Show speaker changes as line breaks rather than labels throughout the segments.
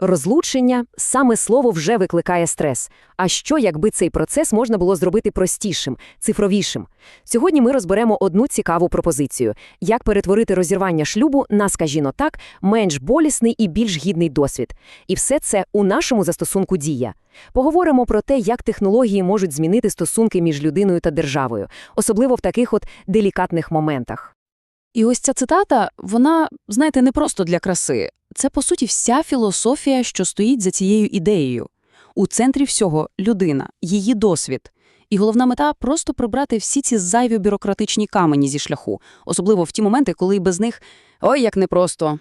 Розлучення саме слово вже викликає стрес. А що, якби цей процес можна було зробити простішим, цифровішим? Сьогодні ми розберемо одну цікаву пропозицію: як перетворити розірвання шлюбу на, скажімо так, менш болісний і більш гідний досвід. І все це у нашому застосунку дія. Поговоримо про те, як технології можуть змінити стосунки між людиною та державою, особливо в таких от делікатних моментах.
І ось ця цитата, вона, знаєте, не просто для краси. Це, по суті, вся філософія, що стоїть за цією ідеєю. У центрі всього – людина, її досвід. І головна мета – просто прибрати всі ці зайві бюрократичні камені зі шляху, особливо в ті моменти, коли без них «ой, як непросто».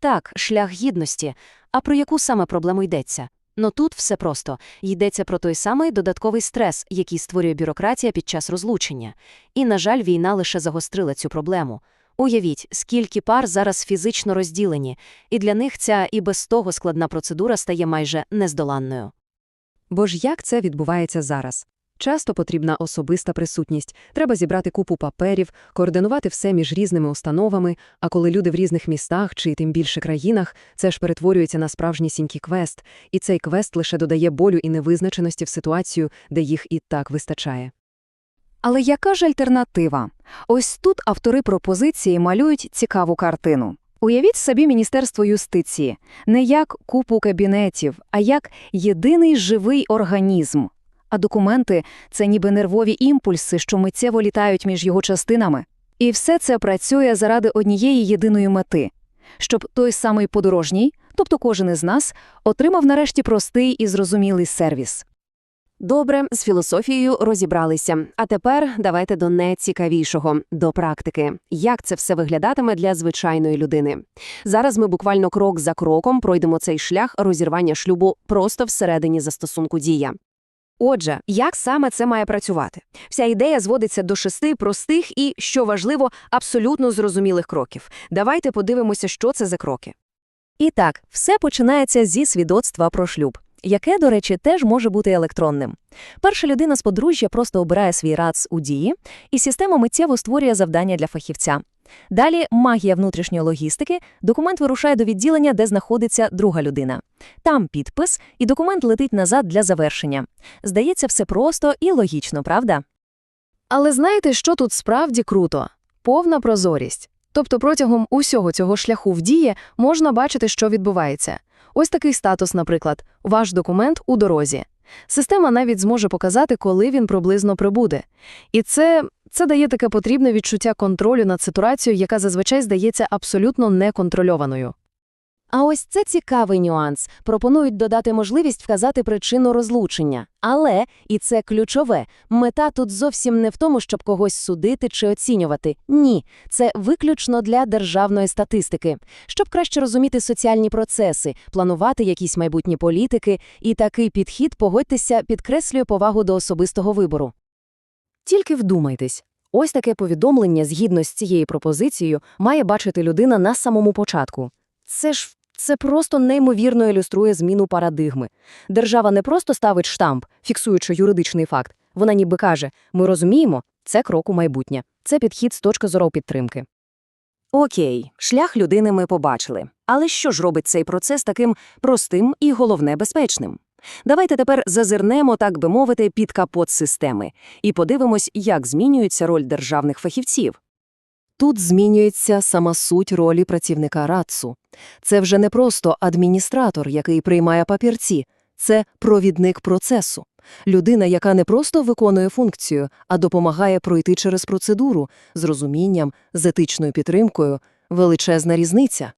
Так, шлях гідності. А про яку саме проблему йдеться? Ну тут все просто. Йдеться про той самий додатковий стрес, який створює бюрократія під час розлучення. І, на жаль, війна лише загострила цю проблему. Уявіть, скільки пар зараз фізично розділені, і для них ця і без того складна процедура стає майже нездоланною.
Бо ж як це відбувається зараз? Часто потрібна особиста присутність, треба зібрати купу паперів, координувати все між різними установами, а коли люди в різних містах чи тим більше країнах, це ж перетворюється на справжнісінький квест, і цей квест лише додає болю і невизначеності в ситуацію, де їх і так вистачає. Але яка ж альтернатива? Ось тут автори пропозиції малюють цікаву картину. Уявіть собі Міністерство юстиції не як купу кабінетів, а як єдиний живий організм. А документи – це ніби нервові імпульси, що миттєво літають між його частинами. І все це працює заради однієї єдиної мети – щоб той самий подорожній, тобто кожен із нас, отримав нарешті простий і зрозумілий сервіс.
Добре, з філософією розібралися. А тепер давайте до найцікавішого – до практики. Як це все виглядатиме для звичайної людини? Зараз ми буквально крок за кроком пройдемо цей шлях розірвання шлюбу просто всередині застосунку дія. Отже, як саме це має працювати? Вся ідея зводиться до шести простих і, що важливо, абсолютно зрозумілих кроків. Давайте подивимося, що це за кроки.
І так, все починається зі свідоцтва про шлюб, яке, до речі, теж може бути електронним. Перша людина з подружжя просто обирає свій РАЦ у дії, і система миттєво створює завдання для фахівця. Далі магія внутрішньої логістики, документ вирушає до відділення, де знаходиться друга людина. Там підпис, і документ летить назад для завершення. Здається, все просто і логічно, правда?
Але знаєте, що тут справді круто? Повна прозорість. Тобто протягом усього цього шляху в дії можна бачити, що відбувається. Ось такий статус, наприклад, ваш документ у дорозі. Система навіть зможе показати, коли він приблизно прибуде. І це, це дає таке потрібне відчуття контролю над ситуацією, яка зазвичай здається абсолютно неконтрольованою.
А ось це цікавий нюанс. Пропонують додати можливість вказати причину розлучення. Але, і це ключове, мета тут зовсім не в тому, щоб когось судити чи оцінювати. Ні, це виключно для державної статистики. Щоб краще розуміти соціальні процеси, планувати якісь майбутні політики, і такий підхід, погодьтеся, підкреслює повагу до особистого вибору.
Тільки вдумайтесь. Ось таке повідомлення згідно з цією пропозицією має бачити людина на самому початку. Це ж це просто неймовірно ілюструє зміну парадигми. Держава не просто ставить штамп, фіксуючи юридичний факт. Вона ніби каже: ми розуміємо, це крок у майбутнє, це підхід з точки зору підтримки. Окей, шлях людини ми побачили. Але що ж робить цей процес таким простим і, головне, безпечним? Давайте тепер зазирнемо, так би мовити, під капот системи і подивимось, як змінюється роль державних фахівців. Тут змінюється сама суть ролі працівника РАЦУ. Це вже не просто адміністратор, який приймає папірці, це провідник процесу. Людина, яка не просто виконує функцію, а допомагає пройти через процедуру з розумінням, з етичною підтримкою – величезна різниця.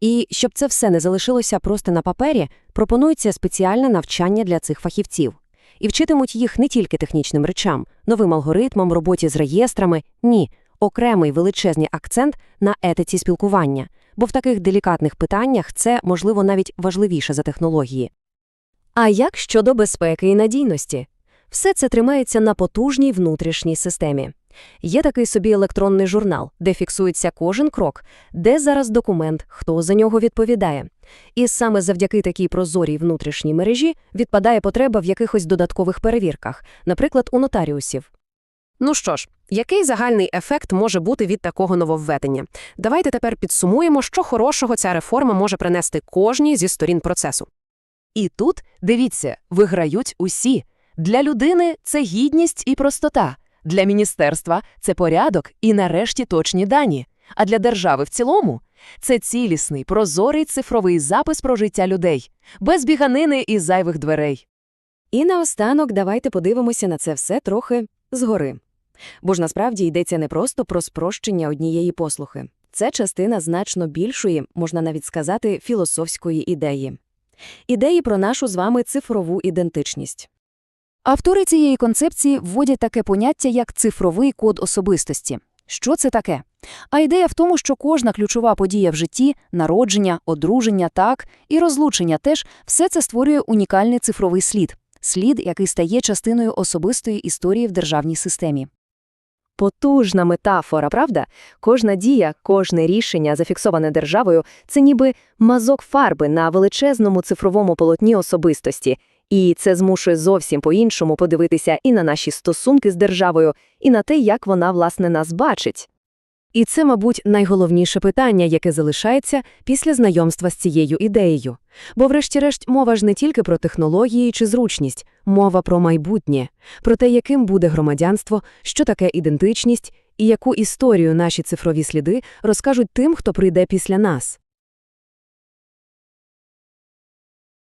І щоб це все не залишилося просто на папері, пропонується спеціальне навчання для цих фахівців. І вчитимуть їх не тільки технічним речам, новим алгоритмам, роботі з реєстрами, ні, окремий величезний акцент на етиці спілкування, бо в таких делікатних питаннях це, можливо, навіть важливіше за технології. А як щодо безпеки і надійності? Все це тримається на потужній внутрішній системі. Є такий собі електронний журнал, де фіксується кожен крок, де зараз документ, хто за нього відповідає. І саме завдяки такій прозорій внутрішній мережі відпадає потреба в якихось додаткових перевірках, наприклад, у нотаріусів.
Ну що ж, який загальний ефект може бути від такого нововведення? Давайте тепер підсумуємо, що хорошого ця реформа може принести кожній зі сторін процесу.
І тут, дивіться, виграють усі. Для людини це гідність і простота, для міністерства це порядок і, нарешті, точні дані. А для держави в цілому це цілісний, прозорий цифровий запис про життя людей, без біганини і зайвих дверей.
І наостанок давайте подивимося на це все трохи згори. Бо ж насправді йдеться не просто про спрощення однієї послухи. Це частина значно більшої, можна навіть сказати, філософської ідеї. Ідеї про нашу з вами цифрову ідентичність.
Автори цієї концепції вводять таке поняття, як цифровий код особистості. Що це таке? А ідея в тому, що кожна ключова подія в житті народження, одруження, так, і розлучення теж все це створює унікальний цифровий слід. Слід, який стає частиною особистої історії в державній системі.
Потужна метафора, правда? Кожна дія, кожне рішення, зафіксоване державою, це ніби мазок фарби на величезному цифровому полотні особистості. І це змушує зовсім по-іншому подивитися і на наші стосунки з державою, і на те, як вона, власне, нас бачить. І це, мабуть, найголовніше питання, яке залишається після знайомства з цією ідеєю. Бо, врешті-решт, мова ж не тільки про технології чи зручність, мова про майбутнє, про те, яким буде громадянство, що таке ідентичність і яку історію наші цифрові сліди розкажуть тим, хто прийде після нас.